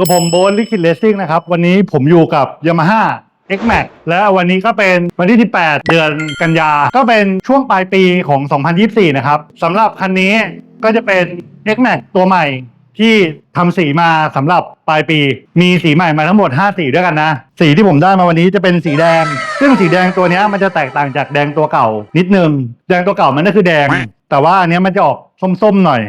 กับผมโบนลิคิดเลสซิ่งนะครับ วันนี้ผมอยู่กับ Yamaha X Max และวันนี้ก็เป็นวันที่ 18 เดือนกันยา ก็เป็นช่วงปลายปีของ 2024 นะครับสำหรับคันนี้ก็จะเป็น X Max ตัวใหม่ที่ทำสีมาสำหรับปลายปี มีสีใหม่มาทั้งหมด 5 สีด้วยกันนะ สีที่ผมได้มาวันนี้จะเป็นสีแดง ซึ่งสีแดงตัวนี้มันจะแตกต่างจากแดงตัวเก่านิดนึง แดงตัวเก่ามันก็คือแดง แต่ว่าอันนี้มันจะออกส้มๆหน่อย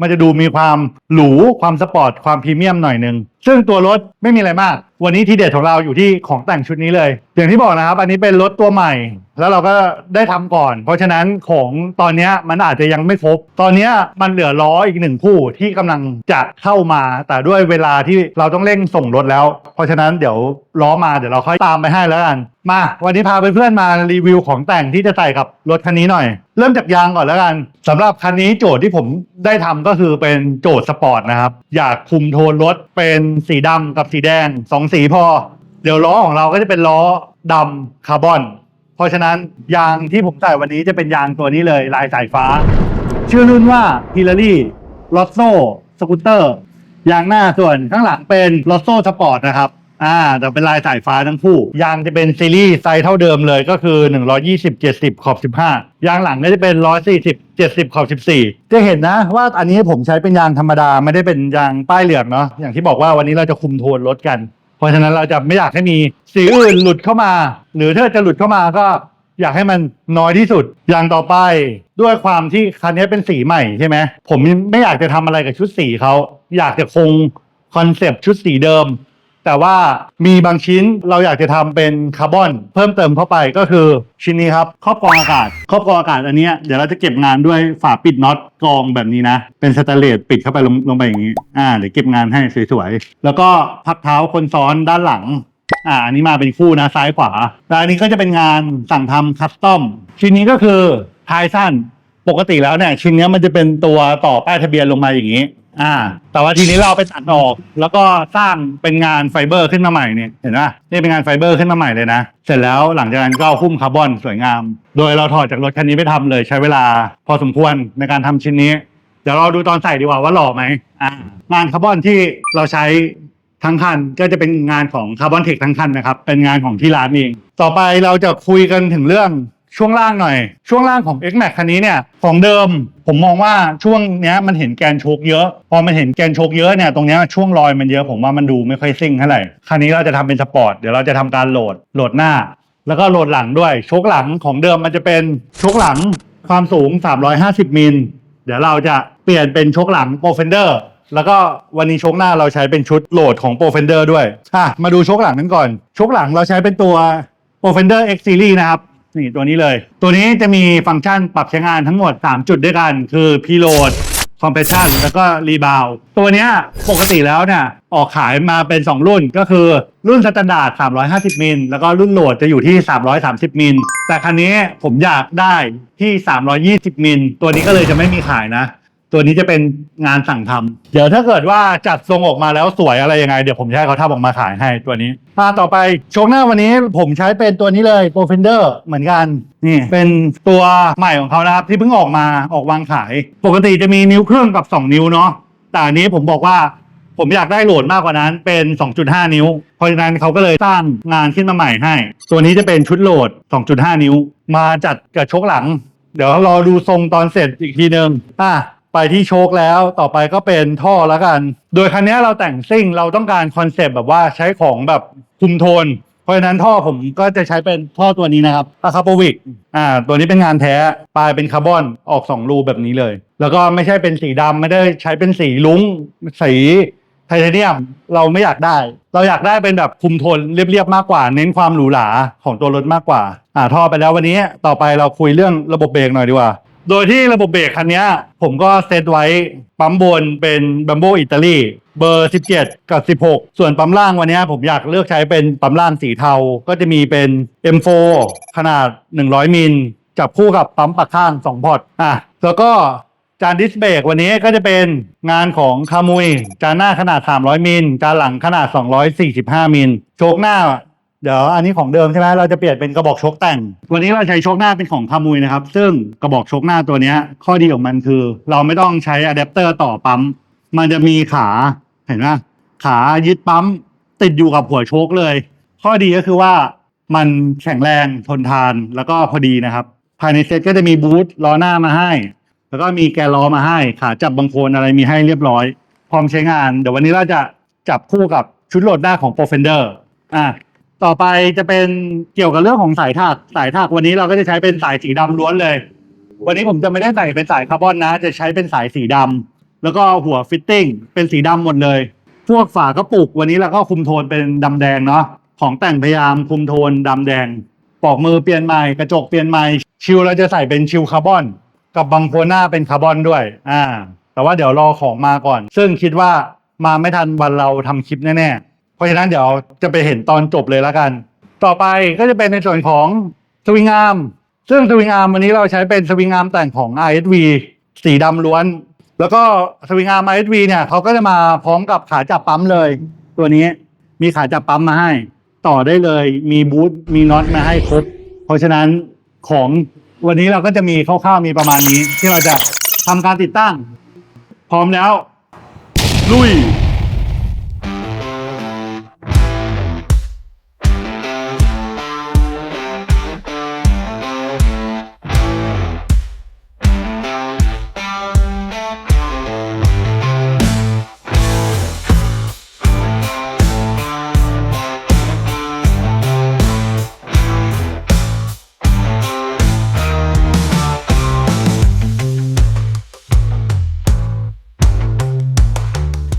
มันจะดูมีความหรูความสปอร์ตความพรีเมียมหน่อยหนึงซึ่งตัวรถไม่มีอะไรมาก วันนี้ทีเด็ดของเราอยู่ที่ของแต่งชุดนี้เลย อย่างที่บอกนะครับ อันนี้เป็นรถตัวใหม่ แล้วเราก็ได้ทำก่อน เพราะฉะนั้นของตอนนี้มันอาจจะยังไม่ครบ ตอนนี้มันเหลือล้ออีกหนึ่งคู่ที่กำลังจะเข้ามา แต่ด้วยเวลาที่เราต้องเร่งส่งรถแล้ว เพราะฉะนั้นเดี๋ยวล้อมาเดี๋ยวเราค่อยตามไปให้แล้วกัน มา วันนี้พาเพื่อนๆมารีวิวของแต่งที่จะใส่กับรถคันนี้หน่อย เริ่มจากยางก่อนแล้วกันสำหรับคันนี้โจทย์ที่ผมได้ทำก็คือเป็นโจทย์สปอร์ตนะครับ อยากคุมโทนรถเป็นสีดำกับสีแดงสองสีพอ เดี๋ยวล้อของเราก็จะเป็นล้อดำคาร์บอน เพราะฉะนั้นยางที่ผมใส่วันนี้จะเป็นยางตัวนี้เลยลายสายฟ้า ชื่อรุ่นว่า h i l l a r y l o s s o Scooter ยางหน้าส่วนข้างหลังเป็น l o s s o Sport นะครับอ่าแต่เป็นลายสายฟ้าทั้งคู่ ยางจะเป็นซีรีส์ไซส์เท่าเดิมเลยก็คือ 120 70 ขอบ 15 ยางหลังก็จะเป็น 140 70 ขอบ 14 จะเห็นนะว่าอันนี้ผมใช้เป็นยางธรรมดา ไม่ได้เป็นยางป้ายเหลืองเนาะอย่างที่บอกว่าวันนี้เราจะคุมโทนรถกัน เพราะฉะนั้นเราจะไม่อยากให้มีสีอื่นหลุดเข้ามา หรือถ้าจะหลุดเข้ามาก็อยากให้มันน้อยที่สุด อย่างต่อไปด้วยความที่คันนี้เป็นสีใหม่ใช่ไหมผมไม่อยากจะทำอะไรกับชุดสีเขาอยากจะคงคอนเซปต์ชุดสีเดิม แต่ว่ามีบางชิ้นเราอยากจะทำเป็นคาร์บอนเพิ่มเติมเข้าไปก็คือชิ้นนี้ครับครอบกรองอากาศครอบกรองอากาศอันเนี้ยเดี๋ยวเราจะเก็บงานด้วยฝาปิดน็อตกรองแบบนี้นะ เป็นสแตนเลสปิดเข้าไปลงลงไปอย่างนี้อ่าเดี๋ยวเก็บงานให้สวยๆแล้วก็พักเท้าคนซ้อนด้านหลัง อ่าอันนี้มาเป็นคู่นะซ้ายขวาแล้วอันนี้ก็จะเป็นงานสั่งทำคัสตอมชิ้นนี้ก็คือพายสั้นปกติแล้วเนี่ยชิ้นเนี้ยมันจะเป็นตัวต่อป้ายทะเบียนลงมาอย่างนี้ อ่า แต่ว่าทีนี้เราไปตัดออก แล้วก็สร้างเป็นงานไฟเบอร์ขึ้นมาใหม่เนี่ยเห็นไหมนี่เป็นงานไฟเบอร์ขึ้นมาใหม่เลยนะ เสร็จแล้วหลังจากนั้นก็หุ้มคาร์บอนสวยงาม โดยเราถอดจากรถคันนี้ไปทำเลยใช้เวลาพอสมควรในการทำชิ้นนี้ เดี๋ยวเราดูตอนใส่ดีกว่าว่าหล่อไหมอ่างานคาร์บอนที่เราใช้ทั้งคันก็จะเป็นงานของคาร์บอนเทคทั้งคันนะครับเป็นงานของที่ร้านเองต่อไปเราจะคุยกันถึงเรื่อง ช่วงล่างหน่อย ช่วงล่างของ X Max คันนี้เนี่ยของเดิมผมมองว่าช่วงเนี้ยมันเห็นแกนโชกเยอะ พอมันเห็นแกนโชกเยอะเนี่ยตรงเนี้ยช่วงรอยมันเยอะผมว่ามันดูไม่ค่อยซิ่งเท่าไหร่คันนี้เราจะทำเป็นสปอร์ตเดี๋ยวเราจะทำการโหลดโหลดหน้า แล้วก็โหลดหลังด้วยโชกหลังของเดิมมันจะเป็นโชกหลังความสูง 350มิลเดี๋ยวเราจะเปลี่ยนเป็นโชกหลังโปรเฟนเดอร์แล้วก็วันนี้โชกหน้าเราใช้เป็นชุดโหลดของโปรเฟนเดอร์ด้วยอะมาดูโชกหลังนั้นก่อนโชกหลังเราใช้เป็นตัว p r o f e n d e r X Series นะครับ นี่ตัวนี้เลย ตัวนี้จะมีฟังก์ชันปรับใช้งานทั้งหมด 3 จุดด้วยกัน คือพีโหลดคอมเพรสชันแล้วก็รีบาวตัวเนี้ยปกติแล้วเนี่ยออกขายมาเป็น 2 รุ่นก็คือรุ่นสแตนดาร์ด350 มิล แล้วก็รุ่นโหลดจะอยู่ที่ 330 มิล แต่คันนี้ผมอยากได้ที่ 320 มิล ตัวนี้ก็เลยจะไม่มีขายนะ ตัวนี้จะเป็นงานสั่งทำเดี๋ยวถ้าเกิดว่าจัดทรงออกมาแล้วสวยอะไรยังไง เดี๋ยวผมจะให้เขาทำออกมาขายให้ตัวนี้อ่าต่อไปโชคหน้าวันนี้ผมใช้เป็นตัวนี้เลย p r o f e n d e r เหมือนกันนี่เป็นตัวใหม่ของเขานะครับ ที่เพิ่งออกมาออกวางขาย ปกติจะมีนิ้วเครื่องกับ 2 นิ้วเนาะแต่อันนี้ผมบอกว่าผมอยากได้โหลดมากกว่านั้นเป็น 2.5 นิ้ว เพราะฉะนั้นเขาก็เลยสร้างงานขึ้นมาใหม่ให้ ตัวนี้จะเป็นชุดโหลด 2.5 นิ้ว มาจัดกับโชคหลัง เดี๋ยวรอดูทรงตอนเสร็จอีกทีนึงอะ ไปที่โชคแล้วต่อไปก็เป็นท่อแล้วกัน โดยคันนี้เราแต่งซิ่งเราต้องการคอนเซปต์แบบว่าใช้ของแบบคุมโทน เพราะฉะนั้นท่อผมก็จะใช้เป็นท่อตัวนี้นะครับอะคาโปวิกอ่า ตัวนี้เป็นงานแท้ปลายเป็นคาร์บอนออก 2 รูแบบนี้เลย แล้วก็ไม่ใช่เป็นสีดำไม่ได้ใช้เป็นสีลุ้งสีไทเทเนียมเราไม่อยากได้ เราอยากได้เป็นแบบคุมโทนเรียบๆมากกว่า เน้นความหรูหราของตัวรถมากกว่า อ่าท่อไปแล้ววันนี้ต่อไปเราคุยเรื่องระบบเบรกหน่อยดีกว่า โดยที่ระบบเบรกคันนี้ผมก็เซตไว้ปั๊มบนเป็นบัมโบอิตาลีเบอร์ 17 กับ 16 ส่วนปั๊มล่างวันนี้ผมอยากเลือกใช้เป็นปั๊มล่างสีเทา ก็จะมีเป็น M4 ขนาด 100 มิลจับคู่กับปั๊มปากข้าง 2 พอร์ตอะแล้วก็จานดิสเบรกวันนี้ก็จะเป็นงานของคามุย จานหน้าขนาด 300 มิล จานหลังขนาด 245 มิล โชคหน้า เดี๋ยวอันนี้ของเดิมใช่ไหมเราจะเปลี่ยนเป็นกระบอกชคแต่ง วันนี้เราใช้ชคหน้าเป็นของคามุยนะครับ ซึ่งกระบอกชคหน้าตัวเนี้ย ข้อดีของมันคือ เราไม่ต้องใช้อะแดปเตอร์ต่อปั๊ม มันจะมีขาเห็นไหมขายึดปั๊มติดอยู่กับหัวชคเลย ข้อดีก็คือว่ามันแข็งแรงทนทานแล้วก็พอดีนะครับ ภายในเซ็ตก็จะมีบูทล้อหน้ามาให้ แล้วก็มีแกล้อมาให้ ขาจับบางโคนอะไรมีให้เรียบร้อย พร้อมใช้งาน เดี๋ยววันนี้เราจะจับคู่กับชุดโหลดหน้าของ Profender อะ ต่อไปจะเป็นเกี่ยวกับเรื่องของสายถักสายถักวันนี้เราก็จะใช้เป็นสายสีดำล้วนเลย วันนี้ผมจะไม่ได้ใส่เป็นสายคาร์บอนนะ จะใช้เป็นสายสีดำแล้วก็หัวฟิตติ้งเป็นสีดำหมดเลย พวกฝากระปุกวันนี้เราก็คุมโทนเป็นดำแดงเนาะของแต่งพยายามคุมโทนดำแดงปอกมือเปลี่ยนใหม่กระจกเปลี่ยนใหม่ชิวเราจะใส่เป็นชิวคาร์บอน กับบางโคนหน้าเป็นคาร์บอนด้วย อ่า แต่ว่าเดี๋ยวรอของมาก่อน ซึ่งคิดว่ามาไม่ทันวันเราทำคลิปแน่ๆ เพราะฉะนั้นเดี๋ยวจะไปเห็นตอนจบเลยแล้วกัน ต่อไปก็จะเป็นในส่วนของสวิงอาร์มซึ่งสวิงอาร์มวันนี้เราใช้เป็นสวิงอาร์มแต่งของ RSV สีดำล้วน แล้วก็สวิงอาร์ม RSV เนี่ยเขาก็จะมาพร้อมกับขาจับปั๊มเลย ตัวนี้มีขาจับปั๊มมาให้ ต่อได้เลยมีบูทมีน็อตมาให้ครบเพราะฉะนั้นของวันนี้เราก็จะมีคร่าวๆมีประมาณนี้ ที่เราจะทำการติดตั้ง พร้อมแล้ว ลุย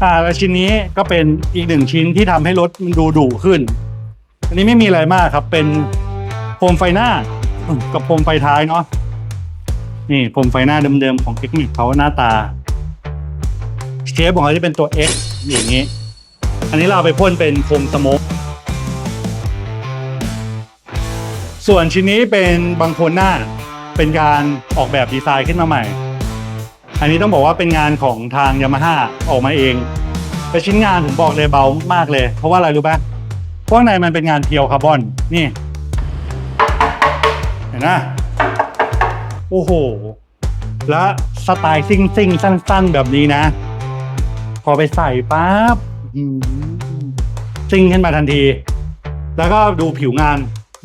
อ่าแล้วชิ้นนี้ก็เป็นอีกหนึ่งชิ้นที่ทำให้รถมันดูดุขึ้น อันนี้ไม่มีอะไรมากครับ เป็นโคมไฟหน้ากับโคมไฟท้ายเนาะ นี่โคมไฟหน้าเดิมๆของเทคนิคเขาหน้าตาเชฟของเขาจะเป็นตัว X อย่างนี้ อันนี้เราเอาไปพ่นเป็นโคมสโมกส่วนชิ้นนี้เป็นบางโคนหน้า เป็นการออกแบบดีไซน์ขึ้นมาใหม่ อันนี้ต้องบอกว่าเป็นงานของทางยามาฮ่าออกมาเองแต่ชิ้นงานผมบอกเลยเบามากเลย เพราะว่าอะไรรู้ปะพราะข้างในมันเป็นงานเพียวคาร์บอนนี่ เห็นไหมโอ้โห แล้วสไตล์ซิ่งซิ่งๆสั้น ๆ แบบนี้นะ พอไปใส่ปั๊บซิ่งขึ้นมาทันที แล้วก็ดูผิวงาน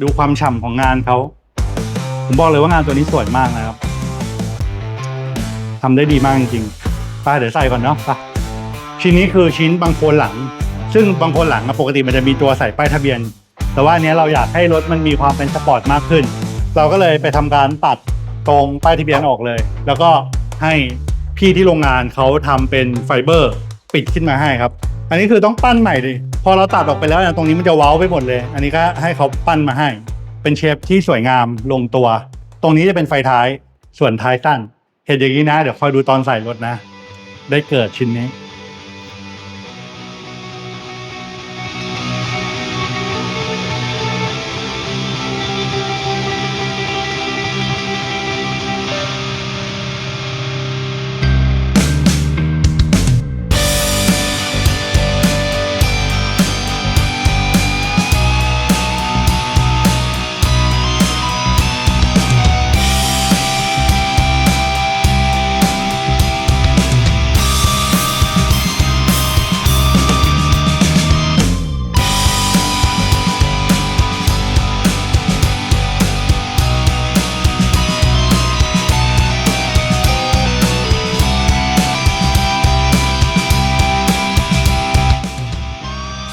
ดูความฉ่ำของงานเขา ผมบอกเลยว่างานตัวนี้สวยมากนะครับ ทำได้ดีมากจริงๆไปเดี๋ยวใส่ก่อนเนาะไปชิ้นนี้คือชิ้นบางโคนหลัง ซึ่งบางโคนหลังอะปกติมันจะมีตัวใส่ป้ายทะเบียน แต่ว่าอันเนี้ยเราอยากให้รถมันมีความเป็นสปอร์ตมากขึ้น เราก็เลยไปทำการตัดตรงป้ายทะเบียนออกเลย แล้วก็ให้พี่ที่โรงงานเขาทำเป็นไฟเบอร์ปิดขึ้นมาให้ครับ อันนี้คือต้องปั้นใหม่เลยพอเราตัดออกไปแล้วเนี่ยตรงนี้มันจะเว้าไปหมดเลย อันนี้ก็ให้เขาปั้นมาให้ เป็นเชฟที่สวยงามลงตัว ตรงนี้จะเป็นไฟท้ายส่วนท้ายสั้น เห็นอย่างนี้นะ เดี๋ยวคอยดูตอนใส่รถนะ ได้เกิดชิ้นนี้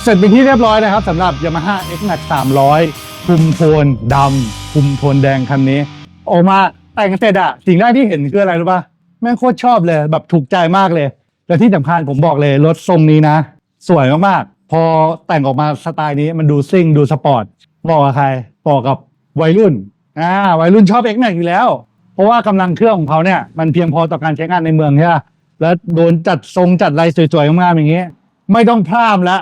เสร็จเป็นที่เรียบร้อยนะครับสำหรับ Yamaha X Max 300 คุมโทนดำคุมโทนแดงคันนี้ ออกมาแต่งเสร็จอะสิ่งแรกที่เห็นคืออะไรรู้ป่ะแม่งโคตรชอบเลยแบบถูกใจมากเลย และที่สำคัญผมบอกเลยรถทรงนี้นะ สวยมากๆ พอแต่งออกมาสไตล์นี้มันดูซิ่งดูสปอร์ตเหมาะกับใครเหมาะกับวัยรุ่นอ่าวัยรุ่นชอบ X Max อยู่แล้ว เพราะว่ากำลังเครื่องของเขาเนี่ยมันเพียงพอต่อการใช้งานในเมืองใช่ป่ะแล้วโดนจัดทรงจัดอะไรสวยๆงามๆอย่างเงี้ยไม่ต้องพลาดละ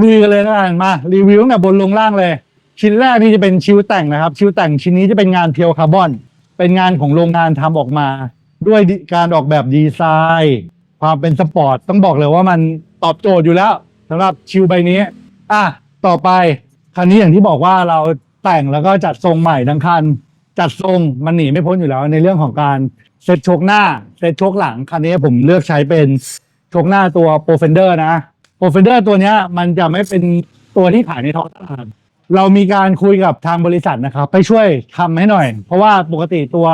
ลุยกันเลยนะกันมารีวิวตั้งแต่บนลงล่างเลย ชิ้นแรกนี่จะเป็นชิ้วแต่งนะครับ ชิ้วแต่งชิ้นนี้จะเป็นงานเพียวคาร์บอน เป็นงานของโรงงานทำออกมา ด้วยการออกแบบดีไซน์ ความเป็นสปอร์ตต้องบอกเลยว่ามันตอบโจทย์อยู่แล้วสำหรับชิวใบนี้ อะต่อไปคันนี้อย่างที่บอกว่าเราแต่งแล้วก็จัดทรงใหม่ทั้งคัน จัดทรงมันหนีไม่พ้นอยู่แล้ว ในเรื่องของการเซตโชคหน้าเซตโชคหลังคันนี้ผมเลือกใช้เป็นโชคหน้าตัว p r o f e n d e r นะ โปรเฟนเดอร์ตัวเนี้ยมันจะไม่เป็นตัวที่ขายในท้องตลาดเรามีการคุยกับทางบริษัทนะครับไปช่วยทำให้หน่อย เพราะว่าปกติตัว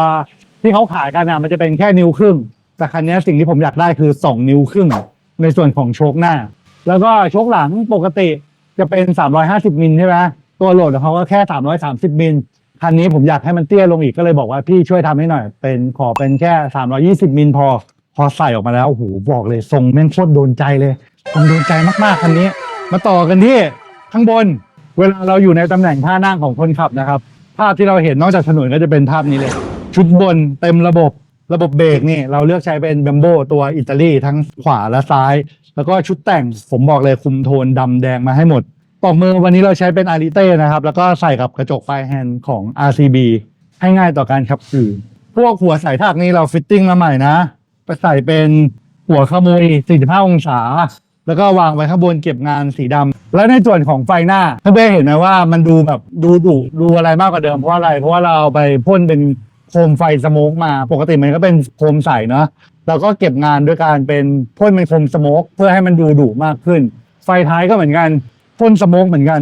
ที่เขาขายกันนะมันจะเป็นแค่นิ้วครึ่ง แต่คันนี้สิ่งที่ผมอยากได้คือ 2 นิ้วครึ่ง ในส่วนของโชคหน้า แล้วก็โชคหลังปกติจะเป็น 350มิลใช่ไหมตัวโหลดของเขาก็แค่ 330มิลคันนี้ผมอยากให้มันเตี้ยลงอีกก็เลยบอกว่าพี่ช่วยทำให้หน่อย เป็นขอเป็นแค่ 320มิลพอพอใส่ออกมาแล้วโอ้โหบอกเลยทรงแม่งโคตรโดนใจเลย ทรงโดนใจมากๆคันนี้ มาต่อกันที่ข้างบน เวลาเราอยู่ในตำแหน่งท่านั่งของคนขับนะครับ ภาพที่เราเห็นนอกจากถนนก็จะเป็นภาพนี้เลย ชุดบนเต็มระบบระบบเบรกนี่เราเลือกใช้เป็นเบมโบตัวอิตาลีทั้งขวาและซ้าย แล้วก็ชุดแต่งผมบอกเลยคุมโทนดำแดงมาให้หมดปอกมือวันนี้เราใช้เป็นอาริเต้นะครับ แล้วก็ใส่กับกระจกไฟแฮนด์ของ RCB ให้ง่ายต่อการขับขี่พวกหัวสายถักนี่เราฟิตติ้งมาใหม่นะ ไปใส่เป็นหัวขโมย45 องศา แล้วก็วางไว้ข้างบนเก็บงานสีดำและในส่วนของไฟหน้าท่านเบ้เห็นไหมว่ามันดูแบบดูดุดูอะไรมากกว่าเดิมเพราะอะไรเพราะว่าเราเอาไปพ่นเป็นโคมไฟสโมกมาปกติมันก็เป็นโคมใสเนาะเราก็เก็บงานด้วยการเป็นพ่นเป็นโคมสโมกเพื่อให้มันดูดุมากขึ้น ไฟท้ายก็เหมือนกันพ่นสโมกเหมือนกัน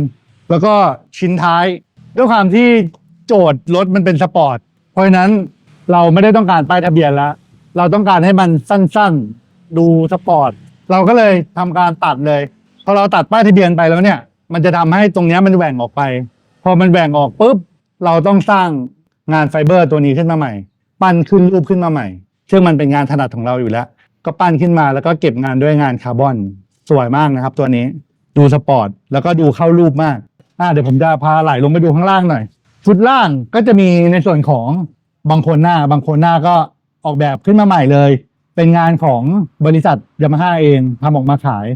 แล้วก็ชิ้นท้าย ด้วยความที่โจทย์รถมันเป็นสปอร์ตเพราะฉะนั้นเราไม่ได้ต้องการป้ายทะเบียนแล้วเราต้องการให้มันสั้นๆ ดูสปอร์ต เราก็เลยทำการตัดเลยพอเราตัดป้ายทะเบียนไปแล้วเนี่ย มันจะทำให้ตรงเนี้ยมันแหว่งออกไป พอมันแหว่งออกปุ๊บเราต้องสร้างงานไฟเบอร์ตัวนี้ขึ้นมาใหม่ ปั้นขึ้นรูปขึ้นมาใหม่ ซึ่งมันเป็นงานถนัดของเราอยู่แล้ว ก็ปั้นขึ้นมาแล้วก็เก็บงานด้วยงานคาร์บอนสวยมากนะครับ ตัวนี้ดูสปอร์ตแล้วก็ดูเข้ารูปมากอ่าเดี๋ยวผมจะพาไหลลงไปดูข้างล่างหน่อย ชุดล่างก็จะมีในส่วนของบางคนหน้าบางคนหน้าก็ออกแบบขึ้นมาใหม่เลย เป็นงานของบริษัทยามาฮ่าเองทำออกมาขาย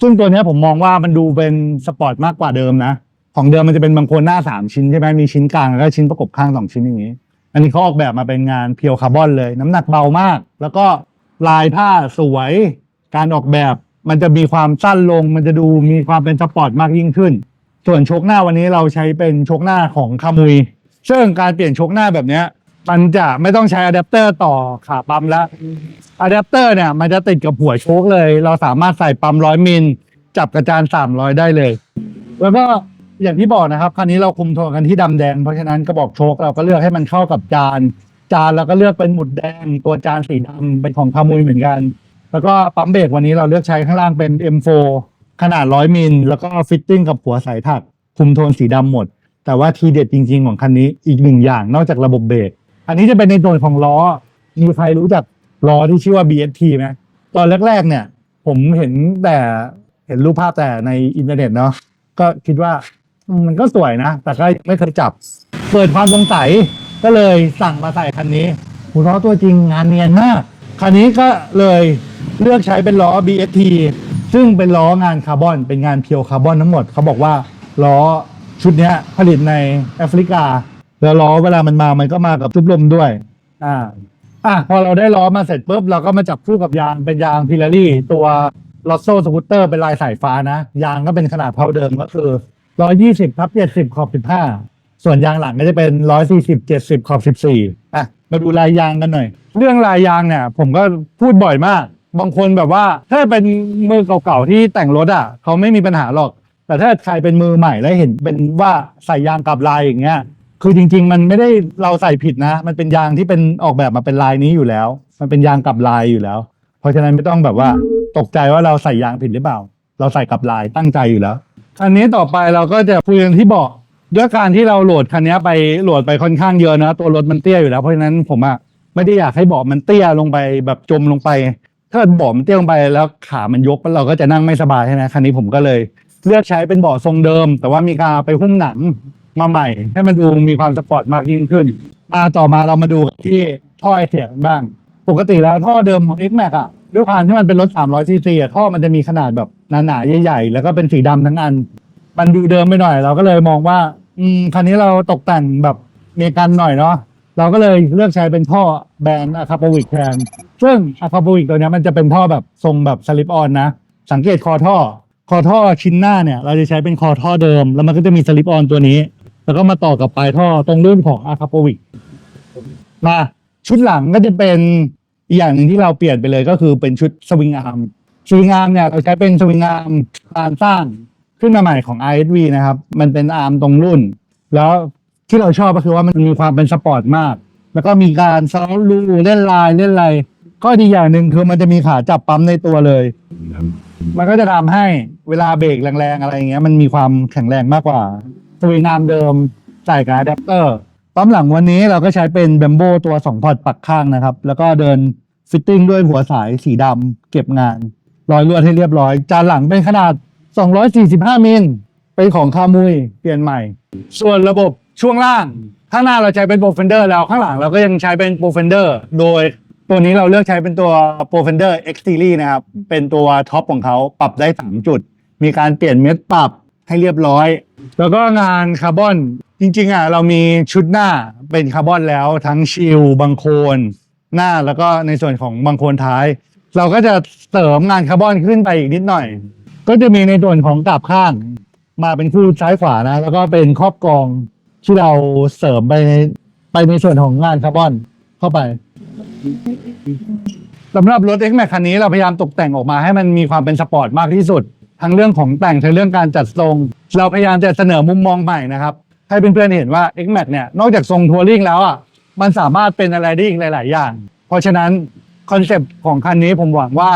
ซึ่งตัวเนี้ยผมมองว่ามันดูเป็นสปอร์ตมากกว่าเดิมนะ ของเดิมมันจะเป็นบางคนหน้า3ชิ้นใช่ไหมมีชิ้นกลางแล้วก็ชิ้นประกบข้าง2ชิ้นอย่างนี้ อันนี้เขาออกแบบมาเป็นงานเพียวคาร์บอนเลย น้ำหนักเบามาก แล้วก็ลายผ้าสวย การออกแบบมันจะมีความสั้นลง มันจะดูมีความเป็นสปอร์ตมากยิ่งขึ้น ส่วนโชคหน้าวันนี้เราใช้เป็นโชคหน้าของคามุย ซึ่งการเปลี่ยนโชคหน้าแบบเนี้ย มันจะไม่ต้องใช้อะแดปเตอร์ต่อขาปั๊มแล้วอะแดปเตอร์เนี่ย มันจะติดกับหัวโชคเลย เราสามารถใส่ปั๊มร้อยมิลจับกระจานสามร้อยได้เลย แล้วก็อย่างที่บอกนะครับ คันนี้เราคุมโทนกันที่ดำแดง เพราะฉะนั้นกระบอกโชคเราก็เลือกให้มันเข้ากับจาน จานเราก็เลือกเป็นหมุดแดง ตัวจานสีดำเป็นของคามุยเหมือนกัน แล้วก็ปั๊มเบรกวันนี้เราเลือกใช้ข้างล่างเป็น M4 ขนาด100มิลแล้วก็ฟิตติ้งกับหัวสายถัก คุมโทนสีดำหมด แต่ว่าทีเด็ดจริง ๆ ของคันนี้อีกหนึ่งอย่างนอกจากระบบเบรก อันนี้จะเป็นในส่วนของล้อ มีใครรู้จักล้อที่ชื่อว่า BST ไหมตอนแรก ๆ เนี่ย ผมเห็นแต่เห็นรูปภาพแต่ในอินเทอร์เน็ตเนาะก็คิดว่ามันก็สวยนะ แต่ก็ไม่เคยจับ เปิดความสงสัยก็เลยสั่งมาใส่คันนี้หูล้อตัวจริงงานเนียนมากคันนี้ก็เลยเลือกใช้เป็นล้อ BST ซึ่งเป็นล้องานคาร์บอน เป็นงานเพียวคาร์บอนทั้งหมด เขาบอกว่าล้อชุดนี้ผลิตในแอฟริกา แล้วล้อเวลามันมามันก็มากับทุบลมด้วย อ่า อะพอเราได้ล้อมาเสร็จปุ๊บเราก็มาจับคู่กับยางเป็นยางพิลารี่ ตัวลอ s โซสกูตเตอร์เป็นลายสายฟ้านะ ยางก็เป็นขนาดเท่าเดิมก็คือ120ทับ70ขอบ15ส่วนยางหลังก็จะเป็น140 70ขอบ14อะมาดูลายยางกันหน่อย เรื่องลายยางเนี่ย ผมก็พูดบ่อยมาก บางคนแบบว่า ถ้าเป็นมือเก่าๆที่แต่งรถอะเขาไม่มีปัญหาหรอก แต่ถ้าใครเป็นมือใหม่แล้วเห็นเป็นว่าใส่ยางกับลายอย่างเงี้ย คือจริง ๆ มันไม่ได้เราใส่ผิดนะ มันเป็นยางที่เป็นออกแบบมาเป็นลายนี้อยู่แล้ว มันเป็นยางกับลายอยู่แล้ว เพราะฉะนั้นไม่ต้องแบบว่าตกใจว่าเราใส่ยางผิดหรือเปล่า เราใส่กับลายตั้งใจอยู่แล้ว อันนี้ต่อไปเราก็จะคุยกันที่เบาะด้วยการที่เราโหลดคันนี้ไปโหลดไปค่อนข้างเยอะนะ ตัวรถมันเตี้ยอยู่แล้ว เพราะฉะนั้นผมอะไม่ได้อยากให้เบาะมันเตี้ยลงไปแบบจมลงไป ถ้าเบาะมันเตี้ยลงไปแล้วขามันยกเราก็จะนั่งไม่สบายใช่ไหมคันนี้ผมก็เลย เลือกใช้เป็นเบาะทรงเดิม แต่ว่ามีการไปหุ้มหนัง มาใหม่ ให้มันดูมีความสปอร์ตมากยิ่งขึ้นมาต่อมาเรามาดูที่ท่อไอเสียงบ้าง ปกติแล้วท่อเดิมของ X Max อะด้วยความที่มันเป็นรถ 300 ซีซีอะท่อมันจะมีขนาดแบบหนาๆใหญ่ๆ แล้วก็เป็นสีดำทั้งอัน มันดูเดิมไปหน่อย เราก็เลยมองว่า อืมคันนี้เราตกแต่งแบบเมกันหน่อยเนาะเราก็เลยเลือกใช้เป็นท่อแบรนด์อะคาโปวิกแทนซึ่งอะคาโปวิกตัวนี้มันจะเป็นท่อแบบทรงแบบสลิปออนนะ สังเกตคอท่อ คอท่อชิ้นหน้าเนี่ย เราจะใช้เป็นคอท่อเดิม แล้วมันก็จะมีสลิปออนตัวนี้ แล้วก็มาต่อกับปลายท่อตรงรุ่นของอะคาโปวิกมาชุดหลังก็จะเป็นอีกอย่างหนึ่งที่เราเปลี่ยนไปเลยก็คือเป็นชุดสวิงอาร์มสวิงอาร์มเนี่ยเราใช้เป็นสวิงอาร์มการสร้างขึ้นมาใหม่ของ RSV นะครับ มันเป็นอาร์มตรงรุ่น แล้วที่เราชอบก็คือว่ามันมีความเป็นสปอร์ตมาก แล้วก็มีการซ้อมรูเล่นลายเล่นอะไรก็ดีอย่างหนึ่งคือมันจะมีขาจับปั๊มในตัวเลย มันก็จะทำให้เวลาเบรกแรงๆอะไรอย่างเงี้ย มันมีความแข็งแรงมากกว่า สวิงอาร์มเดิมใส่กับอะแดปเตอร์ปั๊มหลังวันนี้เราก็ใช้เป็นแบมโบตัว2พอร์ตปักข้างนะครับ แล้วก็เดินฟิตติ้งด้วยหัวสายสีดำเก็บงานรอยลวดให้เรียบร้อย จานหลังเป็นขนาด 245 มิลเป็นของคามุยเปลี่ยนใหม่ ส่วนระบบช่วงล่าง ข้างหน้าเราใช้เป็นโปรเฟนเดอร์แล้วข้างหลังเราก็ยังใช้เป็นโปรเฟนเดอร์โดยตัวนี้เราเลือกใช้เป็นตัวโปรเฟนเดอร์ X Series นะครับ เป็นตัวท็อปของเขาปรับได้ 3 จุด มีการเปลี่ยนเม็ดปรับ ให้เรียบร้อย แล้วก็งานคาร์บอนจริงๆอะเรามีชุดหน้าเป็นคาร์บอนแล้วทั้งชิลบังโคนหน้าแล้วก็ในส่วนของบังโคนท้าย เราก็จะเสริมงานคาร์บอนขึ้นไปอีกนิดหน่อย ก็จะมีในส่วนของกลับข้าง มาเป็นคู่ซ้ายขวานะ แล้วก็เป็นครอบกรองที่เราเสริมไปในไปในส่วนของงานคาร์บอนเข้าไปสำหรับรถ X Max คันนี้เราพยายามตกแต่งออกมาให้มันมีความเป็นสปอร์ตมากที่สุด ทั้งเรื่องของแต่งทั้งเรื่องการจัดทรง เราพยายามจะเสนอมุมมองใหม่นะครับให้เพื่อนๆเห็นว่า X Max เนี่ยนอกจากทรงทัวริงแล้วอะมันสามารถเป็นอะไรได้อีกหลาย ๆ อย่าง เพราะฉะนั้นคอนเซปต์ของคันนี้ผมหวังว่า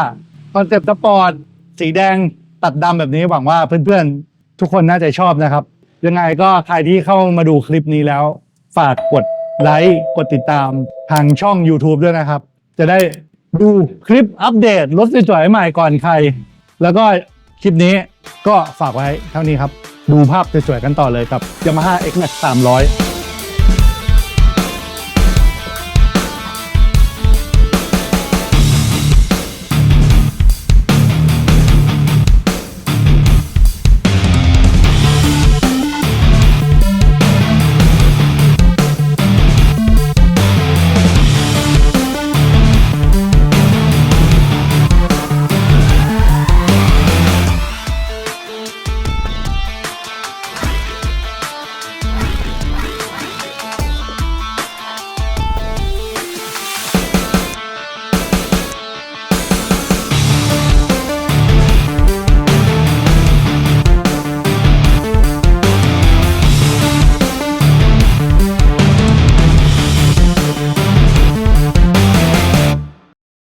คอนเซปต์สปอร์ตสีแดงตัดดำแบบนี้หวังว่าเพื่อนๆ ทุกคนน่าจะชอบนะครับ ยังไงก็ใครที่เข้ามาดูคลิปนี้แล้ว ฝากกดไลค์กดติดตามทางช่อง YouTube ด้วยนะครับ จะได้ดูคลิปอัปเดตรถสวยๆใหม่ก่อนใคร แล้วก็ คลิปนี้ก็ฝากไว้เท่านี้ครับ ดูภาพสวยๆกันต่อเลยกับ Yamaha X Max 300